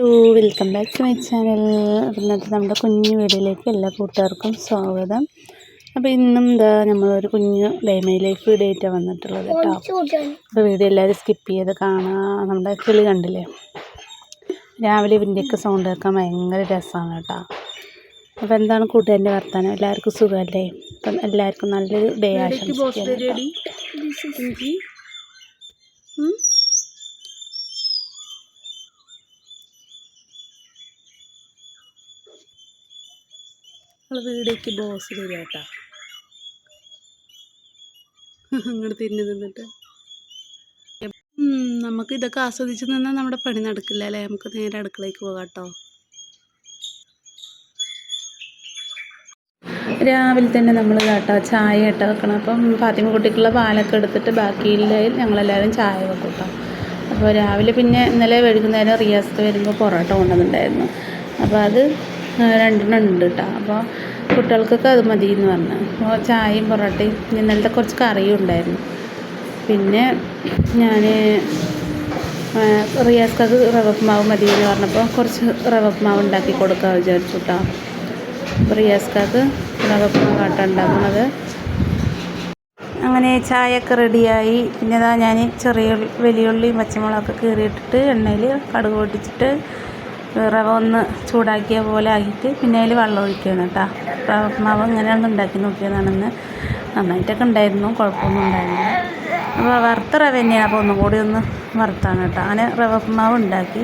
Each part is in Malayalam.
Hello welcome back to my channel. ഇന്നത്തെ നമ്മുടെ കുഞ്ഞു വീഡിയോയിലേക്ക് എല്ലാ കൂട്ടുകാർക്കും സ്വാഗതം. അപ്പോൾ ഇന്നും എന്താ നമ്മളൊരു കുഞ്ഞു ഡേമൈ ലൈഫ് വീഡിയോ ആയിട്ടാണ് വന്നിട്ടുള്ളത് കേട്ടോ. അപ്പോൾ വീഡിയോ എല്ലാവരും സ്കിപ്പ് ചെയ്ത് കാണാം. നമ്മുടെ കിളി കണ്ടില്ലേ? രാവിലെ ഇവന്റെയൊക്കെ സൗണ്ട് കേൾക്കാൻ ഭയങ്കര രസമാണ് കേട്ടോ. അപ്പോൾ എന്താണ് കൂട്ടുകാരന്റെ വർത്താനം? എല്ലാവർക്കും സുഖമല്ലേ? അപ്പം എല്ലാവർക്കും നല്ലൊരു ഡേ ആശംസിക്കുന്നു നമ്മൾ വീടേക്ക് ബോസ് വരികട്ടാ കേട്ടോ. ഇങ്ങോട്ട് തിരിഞ്ഞു നിന്നിട്ട്. നമുക്ക് ഇതൊക്കെ ആസ്വദിച്ച് നിന്നാൽ നമ്മുടെ പണി നടക്കില്ല അല്ലേ? നമുക്ക് നേരെ അടുക്കളയ്ക്ക് പോകാം കേട്ടോ. രാവിലെ തന്നെ നമ്മൾ കേട്ടോ ചായ ഇട്ട വെക്കണം. അപ്പം ഫാത്തിമ കുട്ടിക്കുള്ള പാലൊക്കെ എടുത്തിട്ട് ബാക്കിയിൽ ഞങ്ങളെല്ലാവരും ചായ വെക്കും കേട്ടോ. അപ്പോൾ രാവിലെ പിന്നെ ഇന്നലെ വൈകുന്നേരം റിയാസ്ക്ക് വരുമ്പോൾ പൊറോട്ട കൊണ്ടുവന്നിട്ടുണ്ടായിരുന്നു. അപ്പോൾ അത് രണ്ടെണ്ണം ഉണ്ട് കേട്ടോ അപ്പോൾ കുട്ടികൾക്കൊക്കെ അത് മതി എന്ന് പറഞ്ഞു. അപ്പോൾ ചായയും പൊറോട്ടയും ഇന്നലത്തെ കുറച്ച് കറിയും ഉണ്ടായിരുന്നു. പിന്നെ ഞാൻ റിയാസ്ക്കത് റവ ഉപ്മാവ് മതി എന്ന് പറഞ്ഞപ്പോൾ കുറച്ച് റവ ഉപ്മാവ് ഉണ്ടാക്കി കൊടുക്കാൻ വിചാരിച്ചു കേട്ടോ അപ്പോൾ റിയാസ്ക്കാക്ക് റവ ഉപ്മാവാട്ടോ ഉണ്ടാക്കുന്നത്. അങ്ങനെ ചായയൊക്കെ റെഡിയായി. പിന്നെ അതാ ഞാൻ ചെറിയ ഉള്ളി- വലിയ ഉള്ളിയും പച്ചമുളകൊക്കെ കീറിയിട്ടിട്ട് എണ്ണയിൽ കടുക് പൊട്ടിച്ചിട്ട് റവ ഒന്ന് ചൂടാക്കിയ പോലെ ആക്കിയിട്ട് പിന്നെ അതിൽ വെള്ളം ഒഴിക്കുകയാണ് കേട്ടോ. റവ മാവ് ഇങ്ങനെയാണ് ഉണ്ടാക്കി നോക്കിയതാണെന്ന് നന്നായിട്ടൊക്കെ ഉണ്ടായിരുന്നു കുഴപ്പമൊന്നും ഉണ്ടായിരുന്നില്ല അപ്പോൾ വറുത്ത റവ തന്നെയാണ് അപ്പോൾ ഒന്നും കൂടി ഒന്ന് വറുത്താണ് കേട്ടോ. അങ്ങനെ റവ മാവ് ഉണ്ടാക്കി.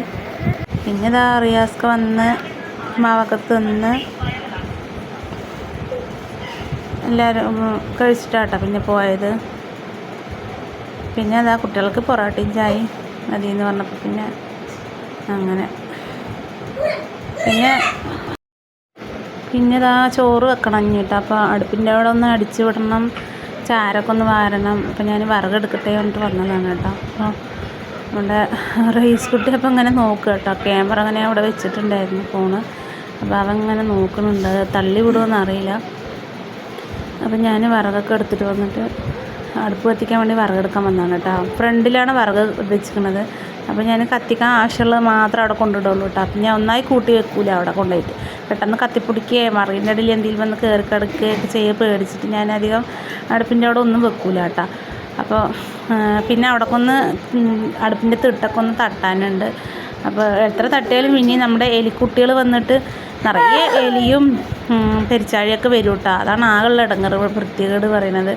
പിന്നെ ഇതാ റിയാസ്ക വന്ന് മാവൊക്കെ തിന്ന് എല്ലാവരും കഴിച്ചിട്ടാട്ടോ പിന്നെ പോയത്. പിന്നെ അതാ കുട്ടികൾക്ക് പൊറോട്ടയും ചായയും മതി എന്ന് പറഞ്ഞപ്പോൾ പിന്നെ അങ്ങനെ പിന്നെ പിന്നെ ഇതാ ചോറ് വെക്കണം അഞ്ഞിട്ട് അപ്പോൾ അടുപ്പിന്റെ അവിടെ ഒന്ന് അടിച്ചു വിടണം ചാരൊക്കെ ഒന്ന് വാരണം. അപ്പോൾ ഞാൻ വിറകെടുക്കട്ടെ പറഞ്ഞിട്ട് വന്നതാണ് കേട്ടോ. അപ്പോൾ നമ്മുടെ റൈസ് കുട്ടി അപ്പോൾ ഇങ്ങനെ നോക്കുക കേട്ടോ. ക്യാമറ അങ്ങനെ അവിടെ വെച്ചിട്ടുണ്ടായിരുന്നു ഫോണ്. അപ്പോൾ അവൻ ഇങ്ങനെ നോക്കുന്നുണ്ട് തള്ളി വിടുമെന്ന് അറിയില്ല. അപ്പം ഞാൻ വിറകൊക്കെ എടുത്തിട്ട് വന്നിട്ട് അടുപ്പ് കത്തിക്കാൻ വേണ്ടി വിറകെടുക്കാൻ വന്നതാണ് കേട്ടോ. ഫ്രണ്ടിലാണ് വിറക് വെച്ചിരിക്കുന്നത്. അപ്പോൾ ഞാൻ കത്തിക്കാൻ ആവശ്യമുള്ളത് മാത്രം അവിടെ കൊണ്ടിടുള്ളൂ കേട്ടോ. അപ്പം ഞാൻ ഒന്നായി കൂട്ടി വെക്കൂല അവിടെ കൊണ്ടുപോയിട്ട്. പെട്ടെന്ന് കത്തിപ്പിടിക്കുകയും മറിയിന്റെ ഇടയിൽ എന്തെങ്കിലും വന്ന് കയറി കിടക്കുകയൊക്കെ ചെയ്യുക പേടിച്ചിട്ട് ഞാൻ അധികം അടുപ്പിന്റെ അവിടെ ഒന്നും വെക്കൂല കേട്ടോ. അപ്പോൾ പിന്നെ അവിടെ ഒന്ന് അടുപ്പിന്റെ തിട്ടൊക്കെ ഒന്ന് തട്ടാനുണ്ട്. അപ്പോൾ എത്ര തട്ടിയാലും ഇനി നമ്മുടെ എലിക്കുട്ടികൾ വന്നിട്ട് നിറയെ എലിയും പെരിച്ചാഴിയൊക്കെ വരും കേട്ടോ അതാണ് ആകെയുള്ള ഇടങ്ങറ് വൃത്തികേട് പറയുന്നത്.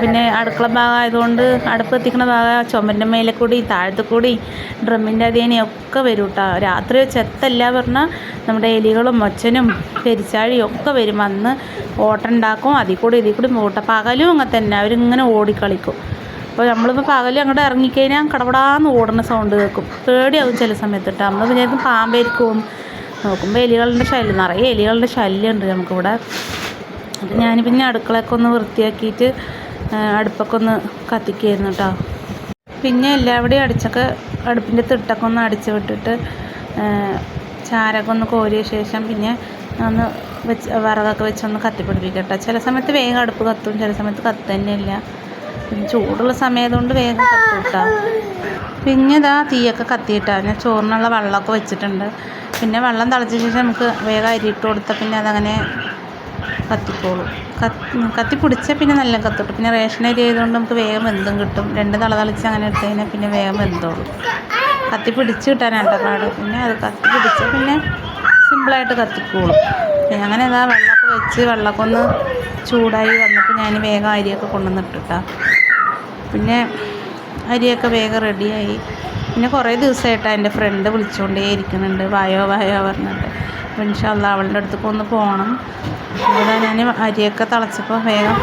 പിന്നെ അടുക്കള ഭാഗമായതുകൊണ്ട് അടുപ്പ് എത്തിക്കുന്ന ഭാഗം ചുമരിന്റെ മേലെ കൂടി താഴത്തു കൂടി ഡ്രമ്മിന്റെ അധീനയൊക്കെ വരും കേട്ടോ രാത്രി ചെത്തല്ല പറഞ്ഞാൽ നമ്മുടെ എലികളും മൊച്ചനും പെരിച്ചാഴിയും ഒക്കെ വരും. വന്ന് ഓട്ടുണ്ടാക്കും അതിൽ കൂടി ഇതിൽ കൂടി ഓട്ട പകലും അങ്ങനെ തന്നെ അവരിങ്ങനെ ഓടിക്കളിക്കും. അപ്പോൾ നമ്മളിപ്പോൾ പകൽ അങ്ങോട്ട് ഇറങ്ങിക്കഴിഞ്ഞാൽ കടപടാന്ന് ഓടുന്ന സൗണ്ട് കേൾക്കും. പേടിയാവും ചില സമയത്ത് കേട്ടോ. നമ്മൾ വിചാരിക്കും പാമ്പായിരിക്കും നോക്കുമ്പോൾ എലികളുടെ ശല്യം നിറയെ എലികളുടെ ശല്യമുണ്ട് നമുക്കിവിടെ. അപ്പം ഞാൻ പിന്നെ അടുക്കളയൊക്കെ ഒന്ന് വൃത്തിയാക്കിയിട്ട് അടുപ്പൊക്കെ ഒന്ന് കത്തിക്കായിരുന്നു കേട്ടോ പിന്നെ എല്ലാവിടെയും അടിച്ചൊക്കെ അടുപ്പിന്റെ തിട്ടൊക്കെ ഒന്ന് അടിച്ച് വിട്ടിട്ട് ചാരൊക്കെ ഒന്ന് കോരിയ ശേഷം പിന്നെ ഒന്ന് വെച്ച് വിറകൊക്കെ വെച്ചൊന്ന് കത്തിപ്പിടിപ്പിക്കട്ടെ ചില സമയത്ത് വേഗം അടുപ്പ് കത്തും ചില സമയത്ത് കത്ത് തന്നെയില്ല പിന്നെ ചൂടുള്ള സമയത്തുകൊണ്ട് വേഗം കത്തും പിന്നെ ഇതാ തീയൊക്കെ കത്തിയിട്ടാണ് ഞാൻ ചോറിനുള്ള വെള്ളമൊക്കെ വെച്ചിട്ടുണ്ട്. പിന്നെ വെള്ളം തിളച്ച ശേഷം നമുക്ക് വേഗം അരിയിട്ട് കൊടുത്താൽ പിന്നെ അതങ്ങനെ കത്തിക്കോളും. കത്തി കത്തിപ്പിടിച്ചാൽ പിന്നെ നല്ല കത്തിട്ടു പിന്നെ റേഷൻ അരി ആയതുകൊണ്ട് നമുക്ക് വേഗം വെന്തും കിട്ടും. രണ്ട് തള തളിച്ച് അങ്ങനെ ഇട്ട് കഴിഞ്ഞാൽ പിന്നെ വേഗം വെന്തോളും. കത്തി പിടിച്ച് കിട്ടാനാട്ടോ പാട്. പിന്നെ അത് കത്തി പിടിച്ചാൽ പിന്നെ സിമ്പിളായിട്ട് കത്തിക്കോളും. പിന്നെ അങ്ങനെ ഇതാ വെള്ളമൊക്കെ വെച്ച് വെള്ളമൊക്കെ ഒന്ന് ചൂടായി വന്നപ്പോൾ ഞാൻ വേഗം അരിയൊക്കെ കൊണ്ടുവന്നിട്ടിട്ടാ പിന്നെ അരിയൊക്കെ വേഗം റെഡിയായി പിന്നെ കുറേ ദിവസമായിട്ട് എന്റെ ഫ്രണ്ട് വിളിച്ചുകൊണ്ടേ ഇരിക്കുന്നുണ്ട്. വായോ വായോ പറഞ്ഞിട്ട്. അപ്പോൾ ഇൻഷാല്ല അവളുടെ അടുത്തേക്ക് ഒന്ന് പോകണം ഇവിടെ ഞാൻ അരിയൊക്കെ തിളച്ചപ്പോൾ വേഗം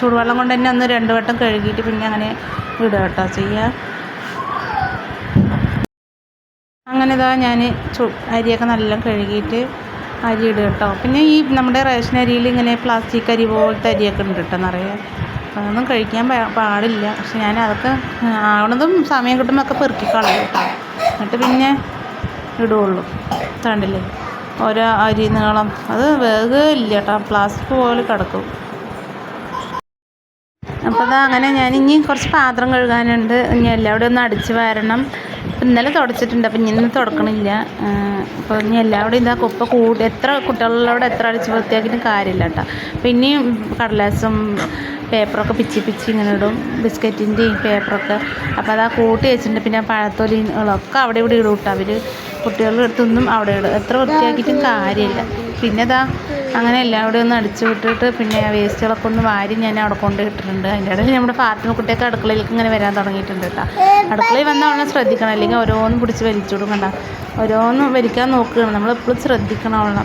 ചൂടുവെള്ളം കൊണ്ട് തന്നെ ഒന്ന് രണ്ട് വട്ടം കഴുകിയിട്ട് പിന്നെ അങ്ങനെ വിടുക കേട്ടോ ചെയ്യുക അങ്ങനെ ഇതാ ഞാൻ ചു അരിയൊക്കെ നല്ല കഴുകിയിട്ട് അരി ഇടുക കേട്ടോ. പിന്നെ ഈ നമ്മുടെ റേഷൻ അരിയിൽ ഇങ്ങനെ പ്ലാസ്റ്റിക് അരി പോലത്തെ അരിയൊക്കെ ഉണ്ട് കേട്ടോ നിറയെ. അതൊന്നും കഴിക്കാൻ പാടില്ല. പക്ഷെ ഞാൻ അതൊക്കെ ആവണതും സമയം കിട്ടുമ്പോൾ ഒക്കെ പെറുക്കി കളയും കേട്ടോ. എന്നിട്ട് പിന്നെ ഇടുകയുള്ളൂ തണ്ടില്ലേ ഓരോ അരി നീളം. അത് വേഗമില്ല കേട്ടോ. പ്ലാസ്റ്റിക് പോലെ കിടക്കും. അപ്പോൾ അത് അങ്ങനെ ഞാൻ ഇനി കുറച്ച് പാത്രം കഴുകാനുണ്ട്. ഇനി എല്ലാവരും ഒന്ന് അടിച്ച് വരണം. അപ്പം ഇന്നലെ തുടച്ചിട്ടുണ്ട്. അപ്പം ഇന്ന് തുടക്കണില്ല. അപ്പോൾ ഇനി എല്ലാവരുടെയും ഇതാ കുപ്പ കൂടി എത്ര കുട്ടികളോട് എത്ര അടിച്ച് വൃത്തിയാക്കിയിട്ടും കാര്യമില്ല കേട്ടോ. ഇനിയും കടലാസും പേപ്പറൊക്കെ പിച്ചി പിച്ചി ഇങ്ങനെ ഇടും. ബിസ്ക്കറ്റിന്റെയും പേപ്പറൊക്കെ. അപ്പോൾ അത് ആ കൂട്ടി വെച്ചിട്ടുണ്ട്. പിന്നെ പഴത്തൊലികളൊക്കെ അവിടെ ഇവിടെ ഇടും കേട്ടോ. അവർ കുട്ടികളുടെ അടുത്തൊന്നും അവിടെ ഇടും. എത്ര വൃത്തിയാക്കിയിട്ടും കാര്യമില്ല. പിന്നെ ഇതാ അങ്ങനെ എല്ലാം എല്ലാവരുടെയും ഒന്ന് അടിച്ചു വിട്ടിട്ട് പിന്നെ വേസ്റ്റുകളൊക്കെ ഒന്ന് വാരി ഞാൻ അവിടെ കൊണ്ട് ഇട്ടിട്ടുണ്ട്. അതിന്റെ ഇടയിൽ നമ്മുടെ പാർട്ടിന് കുട്ടിയൊക്കെ അടുക്കളയിലേക്ക് ഇങ്ങനെ വരാൻ തുടങ്ങിയിട്ടുണ്ട് കേട്ടോ. അടുക്കളയിൽ വന്നാൽ അവളെ ശ്രദ്ധിക്കണം. അല്ലെങ്കിൽ ഓരോന്നും പിടിച്ച് വലിച്ചു കൊടുക്കണ്ട ഓരോന്നും വലിക്കാൻ നോക്കുകയാണ്. നമ്മളെപ്പോഴും ശ്രദ്ധിക്കണം അവളെ.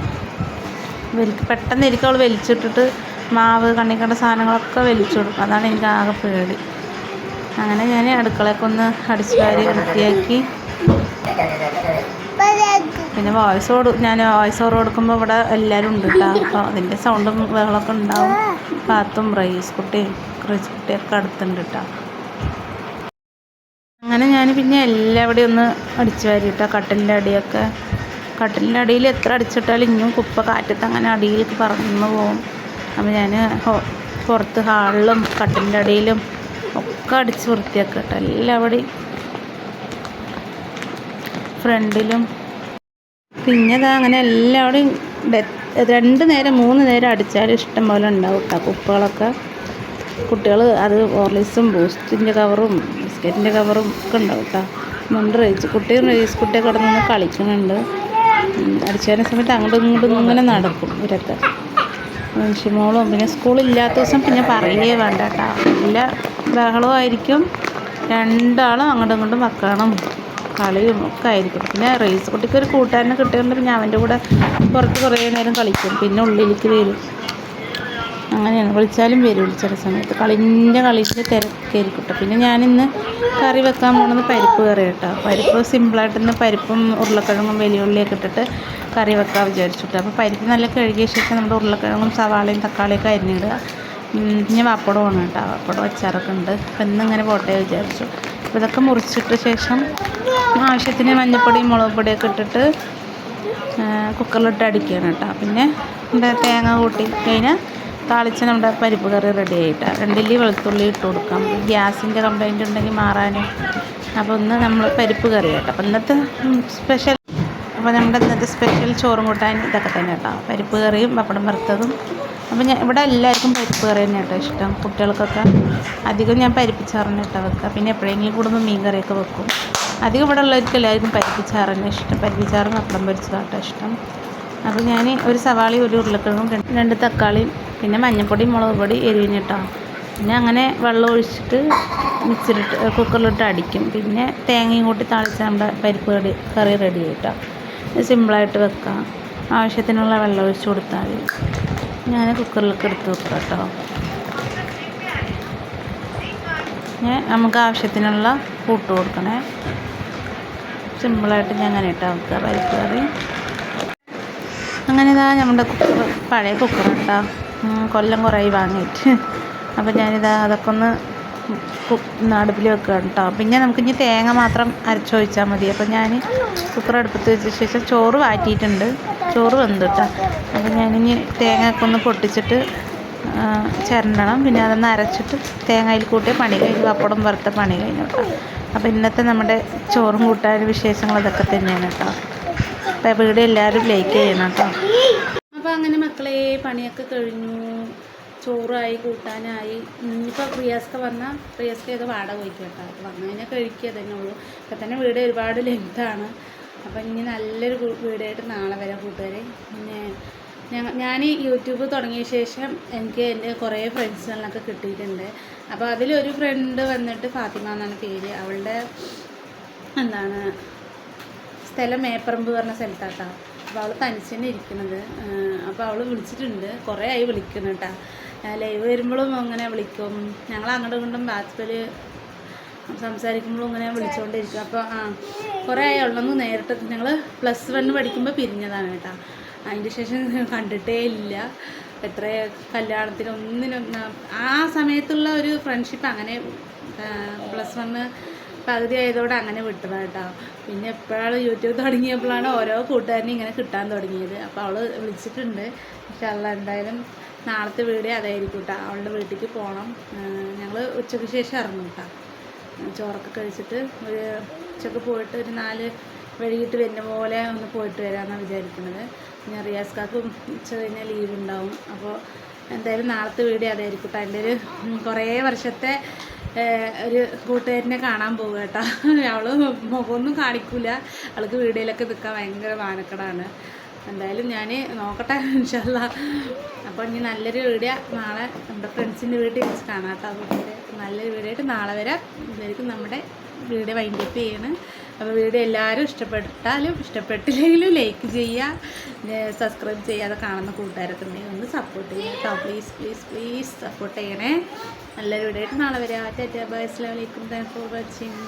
വലിക്ക് പെട്ടെന്ന് ഇരിക്കും അവൾ വലിച്ചിട്ടിട്ട് മാവ് കണ്ണി കണ്ട സാധനങ്ങളൊക്കെ വലിച്ചു കൊടുക്കും. അതാണ് എനിക്ക് ആകെ പേടി. അങ്ങനെ ഞാൻ അടുക്കളയൊക്കെ ഒന്ന് അടിച്ചു വാരി വൃത്തിയാക്കി. പിന്നെ വോയിസ് ഓട് ഞാൻ വോയിസ് ഓവർ കൊടുക്കുമ്പോൾ ഇവിടെ എല്ലാവരും ഉണ്ട് കേട്ടോ അപ്പോൾ അതിന്റെ സൗണ്ടും ബഹളമൊക്കെ ഉണ്ടാവും. പാത്തും റൈസ് കുട്ടിയും ക്രിസ് കുട്ടിയൊക്കെ അടുത്തുണ്ട് കേട്ടോ അങ്ങനെ ഞാൻ പിന്നെ എല്ലാവിടെയും ഒന്ന് അടിച്ചു വാരി കേട്ടോ കട്ടിലിന്റെ അടിയൊക്കെ. കട്ടിലിന്റെ അടിയിൽ എത്ര അടിച്ചിട്ടാലും ഇനിയും കുപ്പ കാറ്റത്ത് അങ്ങനെ അടിയിലേക്ക് പറന്നു പോകും. അപ്പോൾ ഞാൻ പുറത്ത് ഹാളിലും കട്ടിലിന്റെ അടിയിലും ഒക്കെ അടിച്ച് വൃത്തിയാക്കട്ടെ കേട്ടോ എല്ലാവിടെയും ഫ്രണ്ടിലും. പിന്നെ ഇതാ അങ്ങനെ എല്ലാവിടെയും രണ്ട് നേരം മൂന്ന് നേരം അടിച്ചാൽ ഇഷ്ടം പോലെ ഉണ്ടാവും കേട്ടോ കുപ്പകളൊക്കെ. കുട്ടികൾ അത് ഓർലിസും ബൂസ്റ്റിന്റെ കവറും ബിസ്ക്കറ്റിന്റെ കവറും ഒക്കെ ഉണ്ടാവും കേട്ടോ മുണ്ട് റേസ് കുട്ടിയും റേസ് കുട്ടിയൊക്കെ അവിടെ നിന്ന് കളിക്കുന്നുണ്ട്. അടിച്ചു സമയത്ത് അങ്ങോട്ടും ഇങ്ങോട്ടും ഇങ്ങനെ നടക്കും ഇവരൊക്കെ. മനുഷ്യമോളും പിന്നെ സ്കൂളില്ലാത്ത ദിവസം പിന്നെ പറയേ വേണ്ട കേട്ടോ നല്ല ബഹളമായിരിക്കും രണ്ടാളും അങ്ങോട്ടും ഇങ്ങോട്ടും വെക്കണം. കളിയും ഒക്കെ ആയിരിക്കും. പിന്നെ റേസ് കുട്ടിക്ക് ഒരു കൂട്ടുകാരനെ കിട്ടിയതുകൊണ്ട് പിന്നെ അവന്റെ കൂടെ പുറത്ത് കുറേ നേരം കളിക്കും. പിന്നെ ഉള്ളിലേക്ക് വരും. അങ്ങനെയാണ്. വിളിച്ചാലും വരും ചില സമയത്ത്. കളിന്റെ കളിന്റെ തിരക്കായിരിക്കും കേട്ടോ പിന്നെ ഞാനിന്ന് കറി വെക്കാൻ പോകുന്നത് പരിപ്പ് കറി കേട്ടോ പരിപ്പ് സിമ്പിളായിട്ട് ഇന്ന് പരിപ്പും ഉരുളക്കിഴങ്ങും വലിയുള്ളിയൊക്കെ ഇട്ടിട്ട് കറി വെക്കാൻ വിചാരിച്ചു കേട്ടോ അപ്പോൾ പരിപ്പ് നല്ല കഴുകിയ ശേഷം നമ്മുടെ ഉരുളക്കിഴങ്ങും സവാളയും തക്കാളിയൊക്കെ അരിഞ്ഞിടുക. പിന്നെ പപ്പടമാണ് കേട്ടോ. പപ്പടം അച്ചാറൊക്കെ ഉണ്ട്. അപ്പം ഇന്നിങ്ങനെ പോട്ടെ വിചാരിച്ചു. അപ്പോൾ ഇതൊക്കെ മുറിച്ചിട്ട ശേഷം ആവശ്യത്തിന് മഞ്ഞൾപ്പൊടിയും മുളക് പൊടിയൊക്കെ ഇട്ടിട്ട് കുക്കറിലിട്ട് അടിക്കുകയാണ് കേട്ടോ. പിന്നെ എന്താ തേങ്ങ കൂട്ടി കഴിഞ്ഞാൽ താളിച്ച് നമ്മുടെ പരിപ്പ് കറി റെഡി ആയിട്ട്. രണ്ടില്ലി വെളുത്തുള്ളി ഇട്ട് കൊടുക്കാം. ഗ്യാസിന്റെ കംപ്ലൈന്റ് ഉണ്ടെങ്കിൽ മാറാനും. അപ്പോൾ ഒന്ന് നമ്മൾ പരിപ്പ് കറി കേട്ടോ അപ്പോൾ ഇന്നത്തെ സ്പെഷ്യൽ അപ്പോൾ നമ്മുടെ ഇന്നത്തെ സ്പെഷ്യൽ ചോറും കൂട്ടാൻ ഇതൊക്കെ തന്നെ കേട്ടോ. പരിപ്പ് കറിയും പപ്പടം വറുത്തതും. അപ്പോൾ ഞാൻ ഇവിടെ എല്ലാവർക്കും പരിപ്പ് കറി തന്നെ കേട്ടോ ഇഷ്ടം. കുട്ടികൾക്കൊക്കെ അധികം ഞാൻ പരിപ്പിച്ചാറിന് കേട്ടോ വെക്കുക പിന്നെ എപ്പോഴെങ്കിലും കൂടുമ്പോൾ മീൻ കറിയൊക്കെ വെക്കും. അധികം ഇവിടെ ഉള്ളവർക്ക് എല്ലാവർക്കും പരിപ്പ് ഇഷ്ടം. പരിപ്പിച്ചാറും പപ്പടം പൊരിച്ചതാട്ടോ ഇഷ്ടം. അപ്പോൾ ഞാൻ ഒരു സവാളയും ഒരു ഉരുളക്കിഴങ്ങും രണ്ട് തക്കാളിയും പിന്നെ മഞ്ഞൾപ്പൊടി മുളക് പൊടി എരിവിനിട്ടോ പിന്നെ അങ്ങനെ വെള്ളം ഒഴിച്ചിട്ട് മിക്സിലിട്ട് കുക്കറിലിട്ട് അടിക്കും. പിന്നെ തേങ്ങയും കൂട്ടി താളിച്ച് നമ്മുടെ പരിപ്പ് കറി കറി റെഡി ആയിട്ടോ. സിമ്പിളായിട്ട് വെക്കാം. ആവശ്യത്തിനുള്ള വെള്ളം ഒഴിച്ച് കൊടുത്താൽ മതി. ഞാൻ കുക്കറിലൊക്കെ എടുത്ത് വെക്കാം കേട്ടോ നമുക്ക് ആവശ്യത്തിനുള്ള കൂട്ട് കൊടുക്കണേ. സിമ്പിളായിട്ട് ഞാൻ അങ്ങനെ ഇട്ടാൽ വെക്കുക പരിപ്പ് കറി. അങ്ങനെ ഇതാ നമ്മുടെ കുക്കർ പഴയ കുക്കർ കേട്ടോ കൊല്ലം കുറേ വാങ്ങിയിട്ട്. അപ്പോൾ ഞാനിതാ അതൊക്കെ ഒന്ന് നടുപ്പിൽ വെക്കുക കേട്ടോ പിന്നെ നമുക്ക് ഇനി തേങ്ങ മാത്രം അരച്ചൊഴിച്ചാൽ മതി. അപ്പോൾ ഞാൻ കുക്കർ അടുപ്പത്ത് വെച്ച ശേഷം ചോറ് വാറ്റിയിട്ടുണ്ട്. ചോറ് വെന്ത് കേട്ടോ അപ്പോൾ ഞാനിനി തേങ്ങ ഒക്കെ ഒന്ന് പൊട്ടിച്ചിട്ട് ചിരണ്ടണം. പിന്നെ അതൊന്ന് അരച്ചിട്ട് തേങ്ങയിൽ കൂട്ടിയ പണി കഴിഞ്ഞു. പപ്പടം വറുത്ത പണി കഴിഞ്ഞു കേട്ടോ അപ്പോൾ ഇന്നത്തെ നമ്മുടെ ചോറും കൂട്ടാനും വിശേഷങ്ങൾ ഇതൊക്കെ തന്നെയാണ് കേട്ടോ അപ്പോൾ വീഡിയോ എല്ലാവരും ലൈക്ക് ചെയ്യണം മക്കളെ പണിയൊക്കെ കഴിഞ്ഞു. ചോറായി കൂട്ടാനായി. ഇനിയിപ്പോൾ പ്രിയാസ്ക വന്നാൽ പ്രിയാസ്കയൊക്കെ വാടക പോയിക്കും കേട്ടോ അപ്പോൾ വന്നു കഴിഞ്ഞാൽ കഴിക്കുക തന്നെ ഉള്ളൂ. ഇപ്പം തന്നെ വീട് ഒരുപാട് ലെങ്താണ്. അപ്പം ഇനി നല്ലൊരു വീടായിട്ട് നാളെ വരാം കൂട്ടുകാരെ. പിന്നെ ഞാൻ യൂട്യൂബ് തുടങ്ങിയ ശേഷം എനിക്ക് എന്റെ കുറേ ഫ്രണ്ട്സുകളിലൊക്കെ കിട്ടിയിട്ടുണ്ട്. അപ്പോൾ അതിലൊരു ഫ്രണ്ട് വന്നിട്ട് ഫാത്തിമ എന്നാണ് പേര്. അവളുടെ എന്താണ് സ്ഥലം മേപ്പറമ്പ് പറഞ്ഞ സ്ഥലത്താട്ടോ. അപ്പോൾ അവൾ തനിച്ച് തന്നെ ഇരിക്കുന്നത് അപ്പോൾ അവൾ വിളിച്ചിട്ടുണ്ട്. കുറേ ആയി വിളിക്കുന്നു കേട്ടോ ലൈവ് വരുമ്പോഴും അങ്ങനെ വിളിക്കും. ഞങ്ങൾ അങ്ങോട്ടും ഇങ്ങോട്ടും ബാത്റൂമിൽ സംസാരിക്കുമ്പോഴും ഇങ്ങനെ വിളിച്ചുകൊണ്ടിരിക്കും അപ്പോൾ ആ കുറേ ആയി അവളൊന്ന് നേരിട്ട് ഞങ്ങൾ പ്ലസ് വണ്ണ് പഠിക്കുമ്പോൾ പിരിഞ്ഞതാണ് കേട്ടോ അതിന്റെ ശേഷം കണ്ടിട്ടേ ഇല്ല. എത്ര കല്യാണത്തിനൊന്നിനും ആ സമയത്തുള്ള ഒരു ഫ്രണ്ട്ഷിപ്പ് അങ്ങനെ പ്ലസ് വണ്ണ് പകുതി ആയതോടെ അങ്ങനെ വിട്ടതാണ് കേട്ടോ. പിന്നെ എപ്പോഴാണ് യൂട്യൂബ് തുടങ്ങിയപ്പോഴാണ് ഓരോ കൂട്ടുകാരനും ഇങ്ങനെ കിട്ടാൻ തുടങ്ങിയത്. അപ്പോൾ അവൾ വിളിച്ചിട്ടുണ്ട്. പക്ഷെ അവൾ എന്തായാലും നാളത്തെ വീഡിയോ അതായിരിക്കും കേട്ടോ. അവളുടെ വീട്ടിലേക്ക് പോകണം ഞങ്ങൾ ഉച്ചയ്ക്ക് ശേഷം ഇറങ്ങും കേട്ടോ. ചോറൊക്കെ കഴിച്ചിട്ട് ഒരു ഉച്ചയ്ക്ക് പോയിട്ട് ഒരു നാല് വൈകിട്ട് വരുന്ന പോലെ ഒന്ന് പോയിട്ട് വരാമെന്നാണ് വിചാരിക്കുന്നത്. പിന്നെ റിയാസ് കാക്കും ഉച്ച കഴിഞ്ഞാൽ ലീവ് ഉണ്ടാവും. അപ്പോൾ എന്തായാലും നാളത്തെ വീഡിയോ അതായിരിക്കും കേട്ടോ. എന്റെ ഒരു കുറേ വർഷത്തെ ഒരു കൂട്ടുകാരനെ കാണാൻ പോകുക കേട്ടോ. അവൾ മുഖമൊന്നും കാണിക്കൂല. അവൾക്ക് വീഡിയോയിലൊക്കെ നിൽക്കാൻ ഭയങ്കര വാനക്കടാണ് എന്തായാലും ഞാൻ നോക്കട്ടെ ഇൻഷല്ല അപ്പോൾ ഇനി നല്ലൊരു വീഡിയോ നാളെ നമ്മുടെ ഫ്രണ്ട്സിന്റെ വീട്ടിൽ വെച്ച് കാണാം കേട്ടോ. നല്ലൊരു വീഡിയോ ആയിട്ട് നാളെ വരാം. ഇതായിരിക്കും നമ്മുടെ വീഡിയോ വൈൻഡപ്പ് ചെയ്യണം. അപ്പോൾ വീഡിയോ എല്ലാവരും ഇഷ്ടപ്പെട്ടാലും ഇഷ്ടപ്പെട്ടില്ലെങ്കിലും ലൈക്ക് ചെയ്യുക സബ്സ്ക്രൈബ് ചെയ്യാതെ കാണുന്ന കൂട്ടുകാരൊക്കെ ഉണ്ടെങ്കിൽ ഒന്ന് സപ്പോർട്ട് ചെയ്യുക കേട്ടോ. പ്ലീസ് പ്ലീസ് പ്ലീസ് സപ്പോർട്ട് ചെയ്യണേ. നല്ലൊരു വീഡിയോ ആയിട്ട് നാളെ വരാം. Tata bye Aslam thank for watching